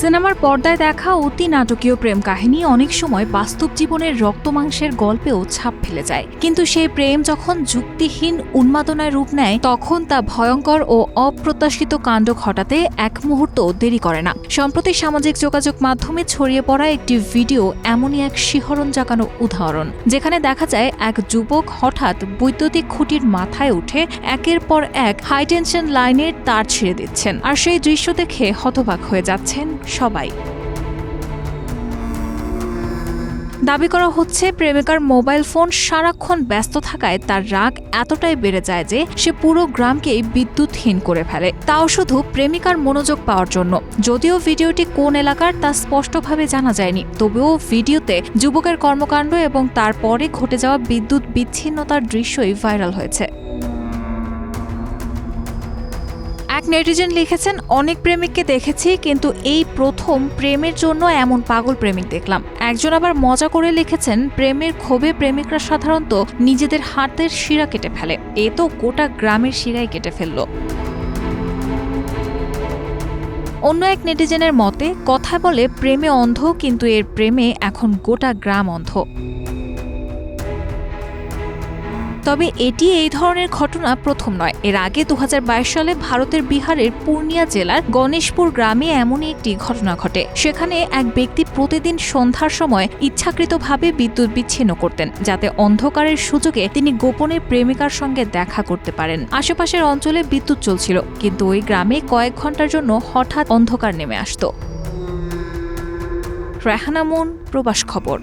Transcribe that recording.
সিনেমার পর্দায় দেখা অতি নাটকীয় প্রেম কাহিনী অনেক সময় বাস্তব জীবনের রক্তমাংসের গল্পেও ছাপ ফেলে যায়। কিন্তু সেই প্রেম যখন যুক্তিহীন উন্মাদনায় রূপ নেয়, তখন তা ভয়ঙ্কর ও অপ্রত্যাশিত কাণ্ড ঘটাতে এক মুহূর্ত দেরি করে না। সম্প্রতি সামাজিক যোগাযোগ মাধ্যমে ছড়িয়ে পড়া একটি ভিডিও এমনই এক শিহরণ জাগানো উদাহরণ, যেখানে দেখা যায় এক যুবক হঠাৎ বৈদ্যুতিক খুঁটির মাথায় উঠে একের পর এক হাইটেনশন লাইনের তার ছিঁড়ে দিচ্ছেন। আর সেই দৃশ্য দেখে হতবাক হয়ে যাচ্ছেন সবাই। দাবি করা হচ্ছে, প্রেমিকার মোবাইল ফোন সারাক্ষণ ব্যস্ত থাকায় তার রাগ এতটাই বেড়ে যায় যে সে পুরো গ্রামকেই বিদ্যুৎহীন করে ফেলে। তাও শুধু প্রেমিকার মনোযোগ পাওয়ার জন্য। যদিও ভিডিওটি কোন এলাকার তা স্পষ্টভাবে জানা যায়নি, তবুও ভিডিওতে যুবকের কর্মকাণ্ড এবং তারপরে ঘটে যাওয়া বিদ্যুৎ বিচ্ছিন্নতার দৃশ্যই ভাইরাল হয়েছে। এক নেটিজেন লিখেছেন, অনেক প্রেমিককে দেখেছি, কিন্তু এই প্রথম প্রেমের জন্য এমন পাগল প্রেমিক দেখলাম। একজন আবার মজা করে লিখেছেন, প্রেমের ক্ষোভে প্রেমিকরা সাধারণত নিজেদের হাতের শিরা কেটে ফেলে। এ তো গোটা গ্রামের শিরাই কেটে ফেলল। অন্য এক নেটিজেনের মতে কথা বলে, প্রেমে অন্ধ, কিন্তু এর প্রেমে এখন গোটা গ্রাম অন্ধ। তবে এটি এই ধরনের ঘটনা প্রথম নয়। এর আগে দু হাজার বাইশ সালে ভারতের বিহারের পূর্ণিয়া জেলার গণেশপুর গ্রামে এমনই একটি ঘটনা ঘটে। সেখানে এক ব্যক্তি প্রতিদিন সন্ধ্যার সময় ইচ্ছাকৃতভাবে বিদ্যুৎ বিচ্ছিন্ন করতেন, যাতে অন্ধকারের সুযোগে তিনি গোপনে প্রেমিকার সঙ্গে দেখা করতে পারেন। আশেপাশের অঞ্চলে বিদ্যুৎ চলছিল, কিন্তু ওই গ্রামে কয়েক ঘণ্টার জন্য হঠাৎ অন্ধকার নেমে আসতো। রেহানামুন প্রবাস খবর।